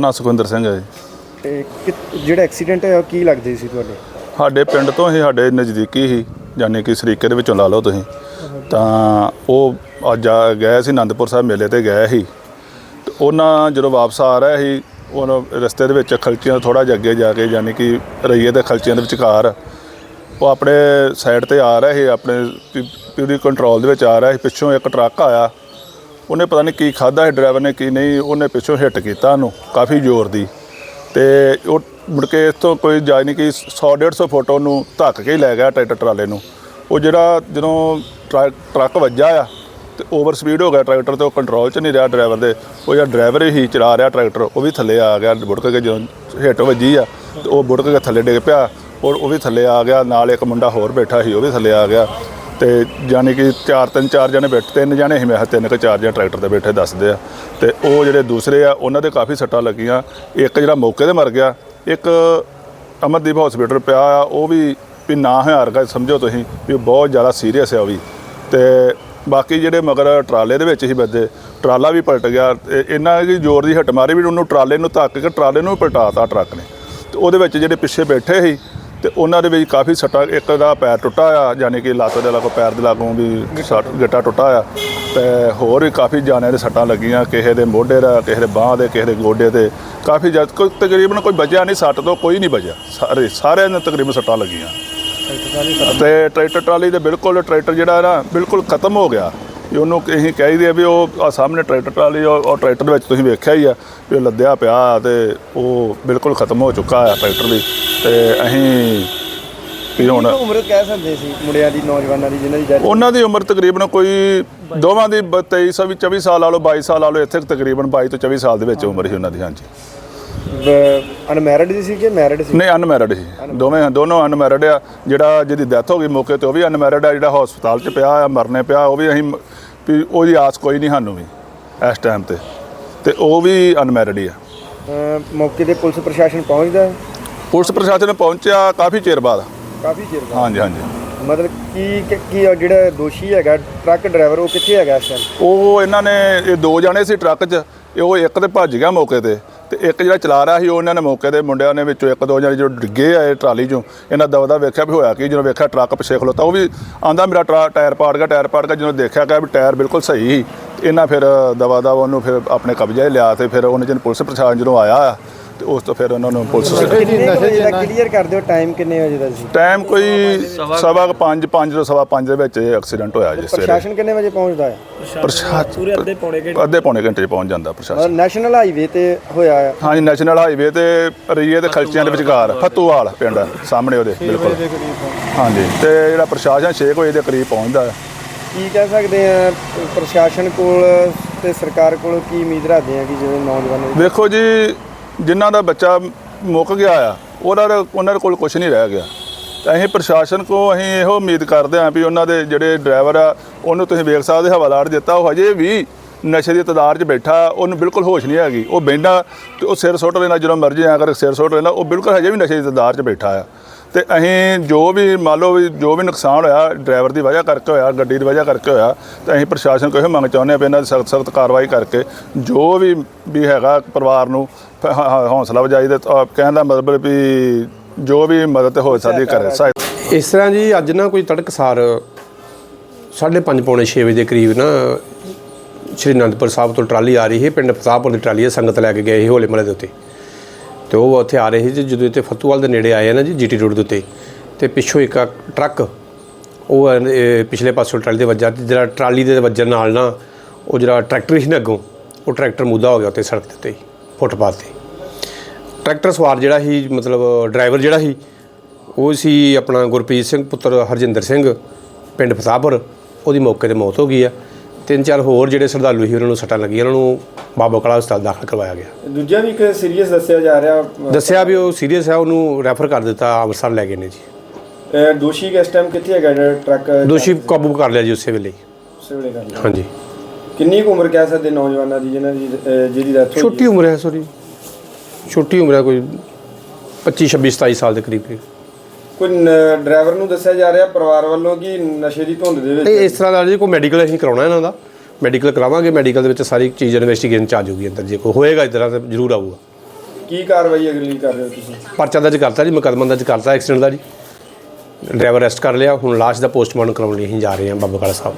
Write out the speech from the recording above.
ਨਾਂ ਸੁਖਵਿੰਦਰ ਸਿੰਘ ਹੈ ਜੀ। ਤੇ ਕਿ- ਜਿਹੜਾ ਐਕਸੀਡੈਂਟ ਹੋਇਆ ਉਹ ਕੀ ਲੱਗਦੇ ਸੀ ਤੁਹਾਡੇ? ਸਾਡੇ ਪਿੰਡ ਤੋਂ ਹੀ ਸਾਡੇ ਨਜ਼ਦੀਕੀ ਹੀ ਯਾਨੀ ਕਿ ਸਰੀਕੇ ਦੇ ਵਿੱਚੋਂ ਲਾ ਲਓ ਤੁਸੀਂ। ਤਾਂ ਉਹ ਅੱਜ ਆ ਗਏ ਸੀ ਆਨੰਦਪੁਰ ਸਾਹਿਬ ਮੇਲੇ ਤੇ ਗਏ ਸੀ। ਤੇ ਉਹਨਾਂ ਜਦੋਂ ਵਾਪਸ ਆ ਰਹੇ ਸੀ ਉਹਨਾਂ ਰਸਤੇ ਦੇ ਵਿੱਚ ਖਲਚੀਆਂ ਥੋੜਾ ਜਿਹਾ ਅੱਗੇ ਜਾ ਕੇ ਯਾਨੀ ਕਿ ਰਈਏ ਦੇ ਖਲਚੀਆਂ ਦੇ ਵਿਚਕਾਰ ਉਹ ਆਪਣੇ ਸਾਈਡ ਤੇ ਆ ਰਹੇ ਸੀ ਆਪਣੇ ਪਿਊਰੀ ਕੰਟਰੋਲ ਦੇ ਵਿੱਚ ਆ ਰਿਹਾ ਸੀ। ਪਿੱਛੋਂ ਇੱਕ ਟਰੱਕ ਆਇਆ। ਉਹਨੇ ਪਤਾ ਨਹੀਂ ਕੀ ਖਾਦਾ ਹੈ ਡਰਾਈਵਰ ਨੇ ਕੀ ਨਹੀਂ, ਉਹਨੇ ਪਿੱਛੋਂ ਹਿੱਟ ਕੀਤਾ ਉਹਨੂੰ, ਕਾਫੀ ਜ਼ੋਰ ਦੀ। ਤੇ ਉਹ ਮੁੜ ਕੇ ਇੱਥੋਂ ਕੋਈ ਜਾਇ ਨਹੀਂ ਕਿ 100 150 ਫੁੱਟ ਉਹਨੂੰ ਧੱਕ ਕੇ ਹੀ ਲੈ ਗਿਆ ਟਰੈਕਟਰ ਟਰਾਲੇ ਨੂੰ। ਉਹ ਜਿਹੜਾ ਜਦੋਂ ਟਰੱਕ ਟਰੱਕ ਵੱਜਾ ਆ, ਤੇ ਓਵਰ ਸਪੀਡ ਹੋ ਗਿਆ ਟਰੈਕਟਰ ਤੇ, ਉਹ ਕੰਟਰੋਲ 'ਚ ਨਹੀਂ ਰਿਹਾ ਡਰਾਈਵਰ ਦੇ। ਉਹ ਜਿਹੜਾ ਡਰਾਈਵਰ ਹੀ ਚਲਾ ਰਿਹਾ ਟਰੈਕਟਰ, ਉਹ ਵੀ ਥੱਲੇ ਆ ਗਿਆ ਬੁੜਕ ਕੇ ਜਦੋਂ ਹਿੱਟ ਵੱਜੀ ਆ, ਤੇ ਉਹ ਬੁੜਕ ਕੇ ਥੱਲੇ ਡਿੱਗ ਪਿਆ, ਔਰ ਉਹ ਵੀ ਥੱਲੇ ਆ ਗਿਆ, ਨਾਲ ਇੱਕ ਮੁੰਡਾ ਹੋਰ ਬੈਠਾ ਸੀ, ਉਹ ਵੀ ਥੱਲੇ ਆ ਗਿਆ। ਤੇ ਯਾਨੀ ਕਿ ਚਾਰ, ਤਿੰਨ, ਚਾਰ ਜਣੇ ਬੈਠੇ, ਤਿੰਨ ਜਣੇ ਸੀ ਮੈਂ ਕਿਹਾ ਤਿੰਨ ਕਿ, ਚਾਰ ਜਣੇ ਟਰੈਕਟਰ ਤੇ ਬੈਠੇ ਦੱਸਦੇ ਆ। ਤੇ ਉਹ ਜਿਹੜੇ ਦੂਸਰੇ ਆ, ਉਹਨਾਂ ਦੇ ਕਾਫੀ ਸੱਟਾਂ ਲੱਗੀਆਂ। ਇੱਕ ਜਿਹੜਾ ਮੌਕੇ ਤੇ ਮਰ ਗਿਆ, ਇੱਕ ਅਮਰਦੀਪ ਹਸਪੀਟਲ ਪਿਆ ਆ, ਉਹ ਵੀ ਵੀ ਨਾ ਹਾਰਗਾ ਸਮਝੋ ਤੁਸੀਂ, ਵੀ ਬਹੁਤ ਜ਼ਿਆਦਾ ਸੀਰੀਅਸ ਆ ਉਹ ਵੀ। ਤੇ ਬਾਕੀ ਜਿਹੜੇ ਮਗਰ ਟਰਾਲੇ ਦੇ ਵਿੱਚ ਹੀ ਬੱਦੇ ਟਰਾਲਾ ਵੀ ਪਲਟ ਗਿਆ, ਤੇ ਇੰਨਾ ਕਿ ਜ਼ੋਰ ਦੀ ਹੱਟ ਮਾਰੀ ਵੀ ਉਹਨੂੰ ਟਰਾਲੇ ਨੂੰ ਧੱਕ ਕੇ ਟਰਾਲੇ ਨੂੰ ਵੀ ਪਲਟਾਤਾ ਟਰੱਕ ਨੇ। ਤੇ ਉਹਦੇ ਵਿੱਚ ਜਿਹੜੇ ਪਿੱਛੇ ਬੈਠੇ ਸੀ ਤੇ ਉਹਨਾਂ ਦੇ ਵਿੱਚ ਕਾਫੀ ਸੱਟਾਂ, ਇੱਕ ਦਾ ਪੈਰ ਟੁੱਟਾ ਆ, ਯਾਨੀ ਕਿ ਲੱਤ ਦੇ ਲਾਗੋਂ, ਪੈਰ ਦੇ ਲਾਗੋਂ ਵੀ ਸੱਟ, ਗਿੱਟਾ ਟੁੱਟਾ ਆ। ਤੇ ਹੋਰ ਵੀ ਕਾਫੀ ਜਾਣਿਆਂ ਦੇ ਸੱਟਾਂ ਲੱਗੀਆਂ, ਕਿਸੇ ਦੇ ਮੋਢੇ ਦਾ, ਕਿਸੇ ਦੇ ਬਾਹ ਦੇ, ਕਿਸੇ ਦੇ ਗੋਡੇ ਤੇ। ਕਾਫੀ ਜਦ ਕੋਈ ਤਕਰੀਬਨ ਕੋਈ ਬਚਿਆ ਨਹੀਂ, ਸੱਟ ਤੋਂ ਕੋਈ ਨਹੀਂ ਬਚਿਆ ਸਾਰੇ, ਸਾਰਿਆਂ ਨੂੰ ਤਕਰੀਬਨ ਸੱਟਾਂ ਲੱਗੀਆਂ। ਤੇ ਟਰੈਕਟਰ ਟਰਾਲੀ ਦੇ ਬਿਲਕੁਲ ਟਰੈਕਟਰ ਜਿਹੜਾ ਨਾ, ਬਿਲਕੁਲ ਖਤਮ ਹੋ ਗਿਆ। ਵੀ ਉਹਨੂੰ ਅਸੀਂ ਕਹਿ ਆ ਵੀ ਉਹ ਆ ਸਾਹਮਣੇ ਟਰੈਕਟਰ ਟਰਾਲੀ ਉਹ ਟਰੈਕਟਰ ਵਿੱਚ ਤੁਸੀਂ ਵੇਖਿਆ ਹੀ ਆ ਵੀ ਉਹ ਲੱਦਿਆ ਪਿਆ ਤੇ ਉਹ ਬਿਲਕੁਲ ਖਤਮ ਹੋ ਚੁੱਕਾ ਆ ਟਰੈਕਟਰ ਵੀ। ਤੇ ਅਸੀਂ ਵੀ ਹੁਣ ਉਮਰ ਕਹਿ ਸਕਦੇ ਸੀ ਮੁੰਡਿਆਂ ਦੀ ਨੌਜਵਾਨਾਂ ਦੀ ਜਿਨ੍ਹਾਂ ਦੀ death? ਉਹਨਾਂ ਦੀ ਉਮਰ ਤਕਰੀਬਨ ਕੋਈ ਦੋਵਾਂ ਦੀ 23 ਸੌ ਵੀ 24 ਸਾਲ ਲਾ ਲਓ 22 ਸਾਲ ਲਾ ਲਓ ਇੱਥੇ ਤਕਰੀਬਨ 22 ਤੋਂ 24 ਸਾਲ ਦੇ ਵਿੱਚ ਉਮਰ ਸੀ ਉਹਨਾਂ ਦੀ ਹਾਂਜੀ। ਅਨਮੈਰਿਡ ਸੀ ਕਿ ਮੈਰਿਡ ਸੀ? ਨਹੀਂ ਅਨਮੈਰਿਡ ਸੀ। ਦੋਵੇਂ ਦੋਨੋਂ ਅਨਮੈਰਿਡ ਆ ਜਿਹੜਾ ਜਿਹਦੀ ਡੈਥ ਹੋ ਗਈ ਮੌਕੇ ਤੇ ਉਹ ਵੀ ਅਨਮੈਰਿਡ ਆ ਜਿਹੜਾ ਹਸਪਤਾਲ 'ਚ ਪਿਆ ਆ ਮਰਨੇ ਪਿਆ ਉਹ ਵੀ ਅਸੀਂ ਵੀ ਉਹਦੀ ਆਸ ਕੋਈ ਨਹੀਂ ਸਾਨੂੰ ਵੀ ਇਸ ਟਾਈਮ ਤੇ। ਤੇ ਉਹ ਵੀ ਅਨਮੈਰਿਡ ਹੀ ਆ। ਮੌਕੇ ਤੇ ਪੁਲਿਸ ਪ੍ਰਸ਼ਾਸਨ ਪਹੁੰਚਦਾ ਹੈ? ਪੁਲਿਸ ਪ੍ਰਸ਼ਾਸਨ ਪਹੁੰਚਿਆ ਕਾਫੀ ਚਿਰ ਬਾਅਦ। ਕਾਫੀ ਚਿਰ ਬਾਅਦ? ਹਾਂਜੀ ਹਾਂਜੀ। ਮਤਲਬ ਕੀ ਕੀ- ਕੀ ਉਹ ਜਿਹੜਾ ਦੋਸ਼ੀ ਹੈਗਾ ਟਰੱਕ ਡਰਾਈਵਰ ਉਹ ਕਿੱਥੇ ਹੈਗਾ ਇਸ ਟਾਈਮ ਉਹ ਇਹਨਾਂ ਨੇ ਇਹ ਦੋ ਜਣੇ ਸੀ ਟਰੱਕ 'ਚ ਇਹ ਉਹ ਇੱਕ ਤੇ ਭੱਜ ਗਿਆ ਮੌਕੇ ਤੇ ਤੇ ਇੱਕ ਜਿਹੜਾ ਚਲਾ ਰਿਹਾ ਸੀ ਉਹ ਇਹਨਾਂ ਨੇ ਮੌਕੇ ਦੇ ਮੁੰਡਿਆਂ ਨੇ ਵਿੱਚੋਂ ਇੱਕ ਦੋ ਜਣੇ ਜਦੋਂ ਡਿੱਗੇ ਆਏ ਟਰਾਲੀ 'ਚੋਂ ਇਹਨਾਂ ਦਵਦਾ ਵੇਖਿਆ ਵੀ ਹੋਇਆ ਕੀ ਜਦੋਂ ਵੇਖਿਆ ਟਰੱਕ ਪਿੱਛੇ ਖਲੋਤਾ ਉਹ ਵੀ ਆਂਦਾ ਮੇਰਾ ਟਰਾ- ਟਾਇਰ ਪਾੜ ਗਿਆ ਟਾਇਰ ਪਾੜ ਗਿਆ ਜਦੋਂ ਦੇਖਿਆ ਕਿ ਵੀ ਟਾਇਰ ਬਿਲਕੁਲ ਸਹੀ ਸੀ ਤੇ ਇਹਨਾਂ ਫਿਰ ਦਵਾ ਦਵਾ ਉਹਨੂੰ ਫਿਰ ਆਪਣੇ ਕਬਜ਼ੇ 'ਚ ਲਿਆ ਤੇ ਫਿਰ ਉਹਨੇ ਜਦੋਂ ਪੁਲਿਸ ਪ੍ਰਸ਼ਾਸਨ ਜਦੋਂ ਆਇਆ ਤੇ ਉਸ ਤੋਂ ਫਿਰ ਉਹਨਾਂ ਨੂੰ ਪੁਲਿਸ ਦਾ ਕਲੀਅਰ ਕਰ ਦਿਓ ਟਾਈਮ ਕਿੰਨੇ ਵਜੇ ਦਾ ਸੀ? ਟਾਈਮ ਕੋਈ ਸਵਾ 5 5 ਤੋਂ ਸਵਾ 5 ਦੇ ਵਿੱਚ ਇਹ ਐਕਸੀਡੈਂਟ ਹੋਇਆ ਜੀ ਸਵੇਰੇ। ਪ੍ਰਸ਼ਾਸਨ ਕਿੰਨੇ ਵਜੇ ਪਹੁੰਚਦਾ ਹੈ? ਪ੍ਰਸ਼ਾਸਨ ਪੂਰੇ ਅੱਧੇ ਪੌਣੇ ਘੰਟੇ। ਅੱਧੇ ਪੌਣੇ ਘੰਟੇ 'ਚ ਪਹੁੰਚ ਜਾਂਦਾ ਪ੍ਰਸ਼ਾਸਨ। ਨੈਸ਼ਨਲ ਹਾਈਵੇ ਤੇ ਹੋਇਆ ਹੈ। ਹਾਂਜੀ ਨੈਸ਼ਨਲ ਹਾਈਵੇ ਤੇ ਰਈਏ ਤੇ ਖਲਚਿਆਂ ਦੇ ਵਿਚਕਾਰ ਫਤੂਵਾਲ ਪਿੰਡ ਸਾਹਮਣੇ ਉਹਦੇ ਬਿਲਕੁਲ। ਹਾਂਜੀ ਤੇ ਜਿਹੜਾ ਪ੍ਰਸ਼ਾਸਨ 6 ਵਜੇ ਦੇ ਕਰੀਬ ਪਹੁੰਚਦਾ ਹੈ। ਕੀ ਕਹਿ ਸਕਦੇ ਆ ਪ੍ਰਸ਼ਾਸਨ ਕੋਲ ਤੇ ਸਰਕਾਰ ਕੋਲ ਕੀ ਉਮੀਦ ਰੱਖਦੇ ਆ ਕਿ ਜਿਵੇਂ ਨੌਜਵਾਨਾਂ ਦੀ ਵੇਖੋ ਜੀ ਜਿਨ੍ਹਾਂ ਦਾ ਬੱਚਾ ਮੁੱਕ ਗਿਆ ਆ ਉਹਨਾਂ ਦਾ ਉਹਨਾਂ ਦੇ ਕੋਲ ਕੁਝ ਨਹੀਂ ਰਹਿ ਗਿਆ। ਤਾਂ ਅਸੀਂ ਪ੍ਰਸ਼ਾਸਨ ਕੋ ਅਸੀਂ ਇਹੋ ਉਮੀਦ ਕਰਦੇ ਹਾਂ ਵੀ ਉਹਨਾਂ ਦੇ ਜਿਹੜੇ ਡਰਾਈਵਰ ਆ, ਉਹਨੂੰ ਤੁਸੀਂ ਵੇਖ ਸਕਦੇ ਹਵਾਲਾਟ ਦਿੱਤਾ। ਉਹ ਹਜੇ ਵੀ ਨਸ਼ੇ ਦੀ ਤਦਾਰ 'ਚ ਬੈਠਾ, ਉਹਨੂੰ ਬਿਲਕੁਲ ਹੋਸ਼ ਨਹੀਂ ਹੈਗੀ। ਉਹ ਬੈਂਦਾ ਤੇ ਉਹ ਸਿਰ ਸੁੱਟ ਲੈਂਦਾ ਜਦੋਂ ਮਰਜ਼ੀ ਆ ਕਰ ਸਿਰ ਸੁੱਟ ਲੈਂਦਾ, ਉਹ ਬਿਲਕੁਲ ਹਜੇ ਵੀ ਨਸ਼ੇ ਦੀ ਤਦਾਰ 'ਚ ਬੈਠਾ ਆ। ਤੇ ਅਸੀਂ ਜੋ ਵੀ ਮੰਨ ਲਓ ਵੀ ਜੋ ਵੀ ਨੁਕਸਾਨ ਹੋਇਆ ਡਰਾਈਵਰ ਦੀ ਵਜ੍ਹਾ ਕਰਕੇ ਹੋਇਆ ਗੱਡੀ ਦੀ ਵਜ੍ਹਾ ਕਰਕੇ ਹੋਇਆ ਤਾਂ ਅਸੀਂ ਪ੍ਰਸ਼ਾਸਨ ਕੋਲ ਇਹ ਮੰਗ ਚਾਹੁੰਦੇ ਹਾਂ ਵੀ ਇਹਨਾਂ ਦੀ ਸਖਤ ਸਖਤ ਕਾਰਵਾਈ ਕਰਕੇ ਜੋ ਵੀ ਵੀ ਹੈਗਾ ਪਰਿਵਾਰ ਨੂੰ ਹੌਸਲਾ ਵਜਾਈ ਦੇ ਕਹਿਣ ਦਾ ਮਤਲਬ ਵੀ ਜੋ ਵੀ ਮਦਦ ਹੋ ਸਕਦੀ ਕਰੇ। ਸਹਾਇਤਾ ਇਸ ਤਰ੍ਹਾਂ ਜੀ ਅੱਜ ਨਾ ਕੋਈ ਤੜਕਸਾਰ 5:30 ਪੌਣੇ 6 ਵਜੇ ਦੇ ਕਰੀਬ ਨਾ ਸ਼੍ਰੀ ਅਨੰਦਪੁਰ ਸਾਹਿਬ ਤੋਂ ਟਰਾਲੀ ਆ ਰਹੀ ਹੈ ਪਿੰਡ ਫਸਾਪੁਰ ਦੀ ਟਰਾਲੀ ਹੈ ਸੰਗਤ ਲੈ ਕੇ ਗਏ ਸੀ ਹੋਲੇ ਮਹੱਲੇ ਦੇ ਉੱਤੇ। ਤੇ ਉਹ ਉੱਥੇ ਆ ਰਹੇ ਸੀ ਜੀ ਜਦੋਂ ਇੱਥੇ ਫਤੂਵਾਲ ਦੇ ਨੇੜੇ ਆਏ ਆ ਨਾ ਜੀ ਜੀਟੀ ਰੋਡ ਦੇ ਉੱਤੇ। ਤੇ ਪਿੱਛੋਂ ਇੱਕ ਟਰੱਕ ਉਹ ਇਹ ਪਿਛਲੇ ਪਾਸੋਂ ਟਰਾਲੀ ਦੇ ਵੱਜਾ ਜਿਹੜਾ ਟਰਾਲੀ ਦੇ ਵੱਜਣ ਨਾਲ ਨਾ ਉਹ ਜਿਹੜਾ ਟਰੈਕਟਰ ਸੀ ਨਾ ਅੱਗੋਂ ਉਹ ਟਰੈਕਟਰ ਮੁੱਦਾ ਹੋ ਗਿਆ ਉੱਤੇ ਸੜਕ ਦੇ ਉੱਤੇ ਹੀ, ਫੁੱਟਪਾਥ ਤੇ। ਟਰੈਕਟਰ ਸਵਾਰ ਜਿਹੜਾ ਸੀ ਮਤਲਬ ਡਰਾਈਵਰ ਜਿਹੜਾ ਸੀ ਉਹ ਸੀ ਆਪਣਾ ਗੁਰਪ੍ਰੀਤ ਸਿੰਘ ਪੁੱਤਰ ਹਰਜਿੰਦਰ ਸਿੰਘ ਪਿੰਡ ਫਸਾਪੁਰ ਉਹਦੀ ਮੌਕੇ ਤੇ ਮੌਤ ਹੋ ਗਈ ਆ। ਤਿੰਨ ਚਾਰ ਹੋਰ ਜਿਹੜੇ ਸ਼ਰਧਾਲੂ ਸੀ ਉਹਨਾਂ ਨੂੰ ਸੱਟਾਂ ਲੱਗੀਆਂ ਉਹਨਾਂ ਨੂੰ ਬਾਬਾ ਕਲਾ ਹਸਪਤਾਲ ਦਾਖਲ ਕਰਵਾਇਆ ਗਿਆ ਦੂਜਾ ਵੀ ਇੱਕ ਸੀਰੀਅਸ ਦੱਸਿਆ ਜਾ ਰਿਹਾ ਦੱਸਿਆ ਵੀ ਉਹ ਸੀਰੀਅਸ ਹੈ ਉਹਨੂੰ ਰੈਫਰ ਕਰ ਦਿੱਤਾ ਅੰਮ੍ਰਿਤਸਰ ਲੈ ਗਏ ਨੇ ਜੀ ਅਹ ਦੋਸ਼ੀ ਕਿਸ ਟਾਈਮ ਕਿੱਥੇ ਹੈਗਾ ਜਿਹੜਾ ਟਰੱਕ ਦੋਸ਼ੀ ਕਾਬੂ ਕਰ ਲਿਆ ਜੀ ਉਸੇ ਵੇਲੇ ਹੀ। ਸਿਵਲੇ ਕਰ ਲਿਆ। ਹਾਂਜੀ ਕਿੰਨੀ ਕੁ ਉਮਰ ਕਹਿ ਸਕਦੇ ਨੌਜਵਾਨਾਂ ਦੀ ਜਿਨ੍ਹਾਂ ਦੀ ਅਹ ਜਿਹਦੀ ਡੈਥ ਹੋਈ ਛੋਟੀ ਉਮਰ ਹੈ ਸੋਰੀ ਛੋਟੀ ਉਮਰ ਹੈ ਕੋਈ 25 26 27 ਸਾਲ ਦੇ ਕਰੀਬ ਕਰੀਬ। ਕੋਈ ਡਰਾਈਵਰ ਨੂੰ ਦੱਸਿਆ ਜਾ ਰਿਹਾ ਪਰਿਵਾਰ ਵੱਲੋਂ ਕਿ ਨਸ਼ੇ ਦੀ ਧੁੰਦ ਦੇ ਵਿੱਚ ਇਸ ਤਰ੍ਹਾਂ ਦਾ ਜੀ ਕੋਈ ਮੈਡੀਕਲ ਅਸੀਂ ਕਰਾਉਣਾ ਇਹਨਾਂ ਦਾ। ਮੈਡੀਕਲ ਕਰਾਵਾਂਗੇ ਮੈਡੀਕਲ ਦੇ ਵਿੱਚ ਸਾਰੀ ਚੀਜ਼ ਇਨਵੈਸਟੀਗੇਸ਼ਨ ਚ ਆ ਜਾਊਗੀ ਅੰਦਰ ਜੇ ਕੋਈ ਹੋਏਗਾ ਇਸ ਤਰ੍ਹਾਂ ਤਾਂ ਜ਼ਰੂਰ ਆਊਗਾ। ਕੀ ਕਾਰਵਾਈ ਅਗਲੀ ਕਰ ਰਹੇ ਹੋ ਤੁਸੀਂ? ਪਰਚਾ ਦਰਜ ਕਰਤਾ ਜੀ ਮੁਕੱਦਮਾ ਦਰਜ ਕਰਤਾ ਐਕਸੀਡੈਂਟ ਦਾ ਜੀ। ਡਰਾਈਵਰ ਅਰੈਸਟ ਕਰ ਲਿਆ ਹੁਣ ਲਾਸ਼ ਦਾ ਪੋਸਟਮਾਰਟਮ ਕਰਾਉਣ ਲਈ ਅਸੀਂ ਜਾ ਰਹੇ ਹਾਂ ਬਾਬਾ ਕਾਲਾ ਸਾਹਿਬ।